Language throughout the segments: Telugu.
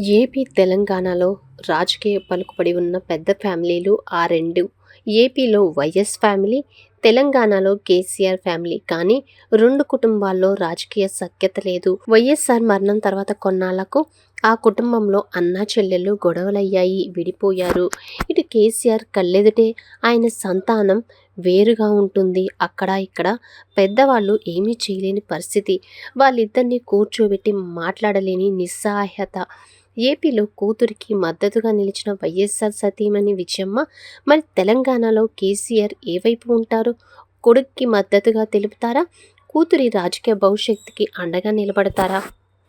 ఏపీ తెలంగాణలో రాజకీయ పలుకుబడి ఉన్న పెద్ద ఫ్యామిలీలు ఆ రెండు. ఏపీలో వైఎస్ ఫ్యామిలీ తెలంగాణలో కేసీఆర్ ఫ్యామిలీ. కానీ రెండు కుటుంబాల్లో రాజకీయ సఖ్యత లేదు. వైఎస్ఆర్ మరణం తర్వాత కొన్నాళ్ళకు ఆ కుటుంబంలో అన్నా చెల్లెళ్ళు గొడవలయ్యాయి విడిపోయారు. ఇటు కేసీఆర్ కళ్ళెదుటే ఆయన సంతానం వేరుగా ఉంటుంది. అక్కడ ఇక్కడ పెద్దవాళ్ళు ఏమీ చేయలేని పరిస్థితి. వాళ్ళిద్దరిని కూర్చోబెట్టి మాట్లాడలేని నిస్సహాయత. ఏపీలో కూతురికి మద్దతుగా నిలిచిన వైఎస్ఆర్ సతీమణి విజయమ్మ మరి తెలంగాణలో కేసీఆర్ ఏ వైపు ఉంటారు? కొడుక్కి మద్దతుగా తెలుపుతారా? కూతురి రాజకీయ భవిష్యత్తుకి అండగా నిలబడతారా?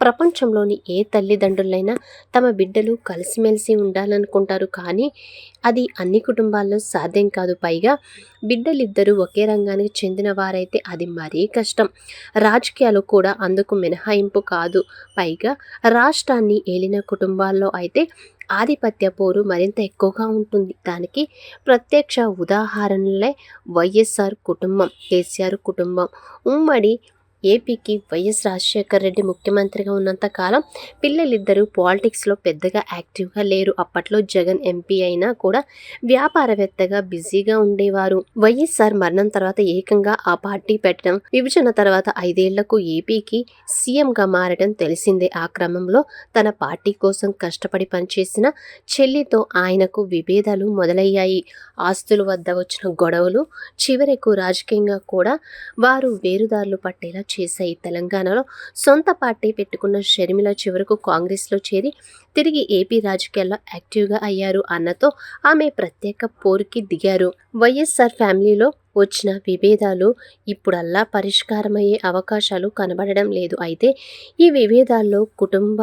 ప్రపంచంలోని ఏ తల్లిదండ్రులైనా తమ బిడ్డలు కలిసిమెలిసి ఉండాలనుకుంటారు. కానీ అది అన్ని కుటుంబాల్లో సాధ్యం కాదు. పైగా బిడ్డలిద్దరూ ఒకే రంగానికి చెందిన వారైతే అది మరీ కష్టం. రాజకీయాలు కూడా అందుకు మినహాయింపు కాదు. పైగా రాష్ట్రాన్ని ఏలిన కుటుంబాల్లో అయితే ఆధిపత్య పోరు మరింత ఎక్కువగా ఉంటుంది. దానికి ప్రత్యక్ష ఉదాహరణలే వైఎస్ఆర్ కుటుంబం కేసీఆర్ కుటుంబం. ఉమ్మడి ఏపీకి వైఎస్ రాజశేఖర్ రెడ్డి ముఖ్యమంత్రిగా ఉన్నంత కాలం పిల్లలిద్దరూ పాలిటిక్స్లో పెద్దగా యాక్టివ్గా లేరు. అప్పట్లో జగన్ ఎంపీ అయినా కూడా వ్యాపారవేత్తగా బిజీగా ఉండేవారు. వైఎస్ఆర్ మరణం తర్వాత ఏకంగా ఆ పార్టీ పెట్టడం విభజన తర్వాత ఐదేళ్ళకు ఏపీకి సీఎంగా మారడం తెలిసిందే. ఆ క్రమంలో తన పార్టీ కోసం కష్టపడి పనిచేసిన చెల్లితో ఆయనకు విభేదాలు మొదలయ్యాయి. ఆస్తుల వద్ద వచ్చిన గొడవలు చివరకు రాజకీయంగా కూడా వారు వేరుదారులు పట్టేలా చేశాయి తెలంగాణలో సొంత పార్టీ పెట్టుకున్న షర్మిల చివరకు కాంగ్రెస్లో చేరి తిరిగి ఏపీ రాజకీయాల్లో యాక్టివ్గా అయ్యారు అన్నతో ఆమె ప్రత్యేక పోరుకి దిగారు. వైఎస్ఆర్ ఫ్యామిలీలో వచ్చిన విభేదాలు ఇప్పుడల్లా పరిష్కారమయ్యే అవకాశాలు కనబడడం లేదు. అయితే ఈ విభేదాల్లో కుటుంబ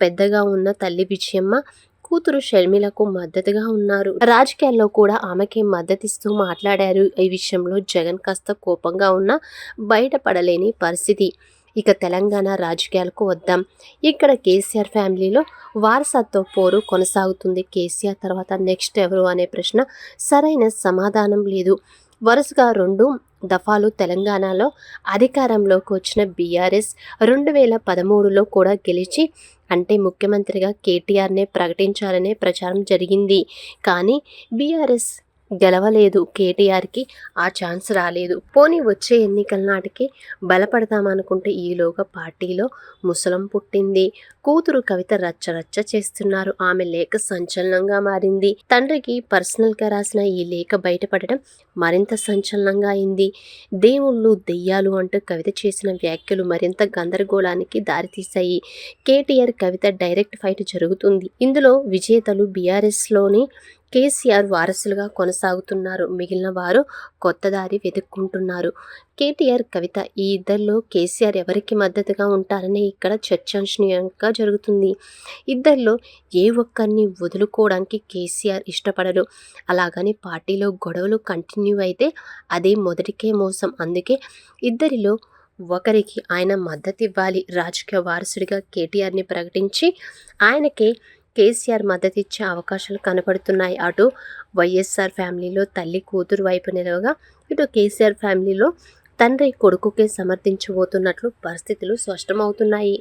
పెద్దగా ఉన్న తల్లి విజయమ్మ కూతురు షర్మిలకు మద్దతుగా ఉన్నారు. రాజకీయాల్లో కూడా ఆమెకి మద్దతిస్తూ మాట్లాడారు. ఈ విషయంలో జగన్ కాస్త కోపంగా ఉన్నా బయటపడలేని పరిస్థితి. ఇక తెలంగాణ రాజకీయాలకు వద్దాం. ఇక్కడ కేసీఆర్ ఫ్యామిలీలో వారసత్వ పోరు కొనసాగుతుంది. కేసీఆర్ తర్వాత నెక్స్ట్ ఎవరు అనే ప్రశ్న సరైన సమాధానం లేదు. వరుసగా రెండు దఫాలు తెలంగాణలో అధికారంలోకి వచ్చిన బీఆర్ఎస్ రెండు వేల పదమూడులో కూడా గెలిచి అంటే ముఖ్యమంత్రిగా కేటీఆర్నే ప్రకటించాలనే ప్రచారం జరిగింది. కానీ బీఆర్ఎస్ గెలవలేదు కేటీఆర్కి ఆ ఛాన్స్ రాలేదు. పోనీ వచ్చే ఎన్నికల నాటికి బలపడదామనుకుంటే ఈలోగా పార్టీలో ముసలం పుట్టింది. కూతురు కవిత రచ్చ రచ్చ చేస్తున్నారు. ఆమె లేఖ సంచలనంగా మారింది. తండ్రికి పర్సనల్గా రాసిన ఈ లేఖ బయటపడడం మరింత సంచలనంగా అయింది. దేవుళ్ళు దెయ్యాలు అంటూ కవిత చేసిన వ్యాఖ్యలు మరింత గందరగోళానికి దారితీశాయి. కేటీఆర్ కవిత డైరెక్ట్ ఫైట్ జరుగుతుంది. ఇందులో విజేతలు బీఆర్ఎస్లోని కేసీఆర్ వారసులుగా కొనసాగుతున్నారు. మిగిలిన వారు కొత్త దారి వెతుక్కుంటున్నారు. కేటీఆర్ కవిత ఈ ఇద్దరిలో కేసీఆర్ ఎవరికి మద్దతుగా ఉంటారని ఇక్కడ చర్చనీయంగా జరుగుతుంది. ఇద్దరిలో ఏ ఒక్కరిని వదులుకోవడానికి కేసీఆర్ ఇష్టపడరు. అలాగని పార్టీలో గొడవలు కంటిన్యూ అయితే అదే మొదటికే మోసం. అందుకే ఇద్దరిలో ఒకరికి ఆయన మద్దతు ఇవ్వాలి రాజకీయ వారసుడిగా కేటీఆర్ని ప్రకటించి ఆయనకే కేసీఆర్ మద్దతిచ్చే అవకాశాలు కనపడుతున్నాయి. అటు వైఎస్ఆర్ ఫ్యామిలీలో తల్లి కూతురు వైపు నిలవగా ఇటు కేసీఆర్ ఫ్యామిలీలో తండ్రి కొడుకుకే సమర్థించబోతున్నట్లు పరిస్థితులు స్పష్టమవుతున్నాయి.